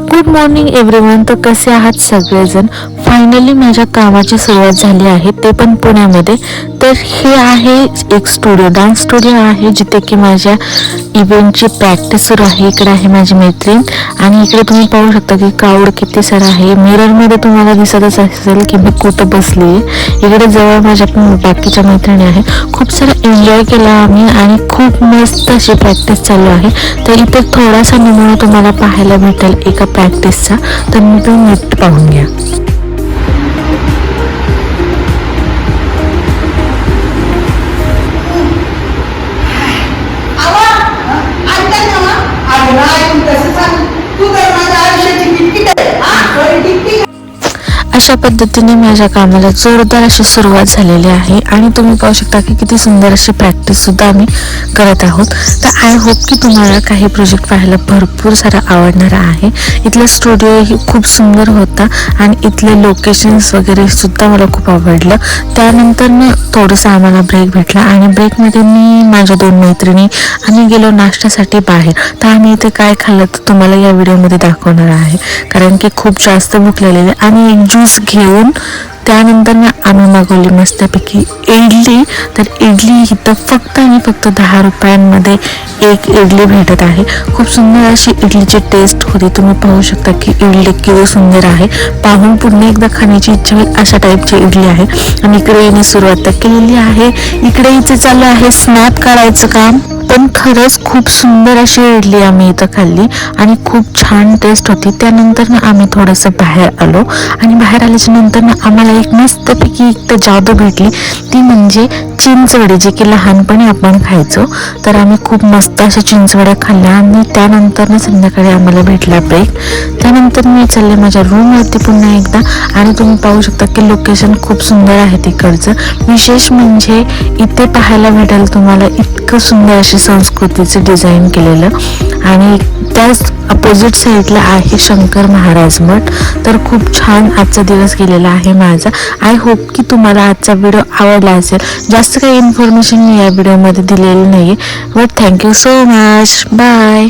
Good morning everyone तर कसे आहात सगळेजण? फायनली माझ्या कामाची सुरुवात झाली आहे. ते पण पुण्यामध्ये. तर हे आहे एक स्टुडिओ डान्स स्टुडिओ आहे जिथे की माझ्या इव्हेंटची प्रॅक्टिस सुरू आहे. इकडे आहे माझी मैत्रीण. आणि इकडे तुम्ही पाहू शकता की क्राऊड किती सारा आहे. मिररमध्ये तुम्हाला दिसतच असेल की मी कुठं बसली आहे. इकडे जवळ माझ्या पण बाकीच्या मैत्रिणी आहे खूप सारा एन्जॉय केला आम्ही आणि खूप मस्त अशी प्रॅक्टिस चालू आहे. तर इथे थोडासा नमुना तुम्हाला पाहायला भेटेल एका प्रॅक्टिसचा तर मी तो नीट पाहून घ्या. अशा पद्धतीने माझ्या कामाला जोरदार अशी सुरुवात झालेली आहे आणि तुम्ही पाहू शकता की किती सुंदर अशी प्रॅक्टिससुद्धा आम्ही करत आहोत. तर आय होप की तुम्हाला काही प्रोजेक्ट पाहायला भरपूर सारा आवडणार आहे. इथला स्टुडिओही खूप सुंदर होता आणि इथले लोकेशन्स वगैरे सुद्धा मला खूप आवडलं. त्यानंतर मग थोडंसं आम्हाला ब्रेक भेटला आणि ब्रेकमध्ये मी माझ्या दोन मैत्रिणी आम्ही गेलो नाश्त्यासाठी बाहेर. तर आम्ही इथे काय खाल्लं तर तुम्हाला या व्हिडिओमध्ये दाखवणार आहे. कारण की खूप जास्त भूक लागलेली आणि एक ज्यूस घेऊन त्यानंतर मी आम्ही मागवली मस्तपैकी इडली. तर इडली इथं फक्त आणि फक्त दहा रुपयांमध्ये एक इडली भेटत आहे. खूप सुंदर अशी इडलीची टेस्ट होती. तुम्ही पाहू शकता की इडली किती सुंदर आहे. पाहून पुन्हा एकदा खाण्याची इच्छा होईल अशा टाईपची इडली आहे. आणि इकडे सुरुवात तर केलेली आहे. इकडे इथे चालू आहे. स्नॅप काढायचं काम. पण खरंच खूप सुंदर अशी इडली आम्ही इथं खाल्ली आणि खूप छान टेस्ट होती. त्यानंतर ना आम्ही थोडंसं बाहेर आलो आणि बाहेर आल्याच्यानंतर ना आम्हाला एक मस्तपैकी एक तर जादू भेटली. ती म्हणजे चिंचवडे जे की लहानपणी आपण खायचो तर आम्ही खूप मस्त अशा चिंचवड्या खाल्ल्या आणि त्यानंतर ना संध्याकाळी आम्हाला भेटला ब्रेक त्यानंतर मी चालले माझ्या रूमवरती पुन्हा एकदा आणि तुम्ही पाहू शकता की लोकेशन खूप सुंदर आहे तिकडचं. विशेष म्हणजे इथे पाहायला भेटेल तुम्हाला इतकं सुंदर अशी संस्कृतीचं डिझाईन केलेलं. आणि त्याच अपोजिट साईडला आहे शंकर महाराज मठ. तर खूप छान आजचा दिवस गेलेला आहे माझा. आय होप की तुम्हाला आजचा व्हिडिओ आवडला असेल. जास्त काही इन्फॉर्मेशन मी या व्हिडिओमध्ये दिलेली नाही आहे but thank you so much bye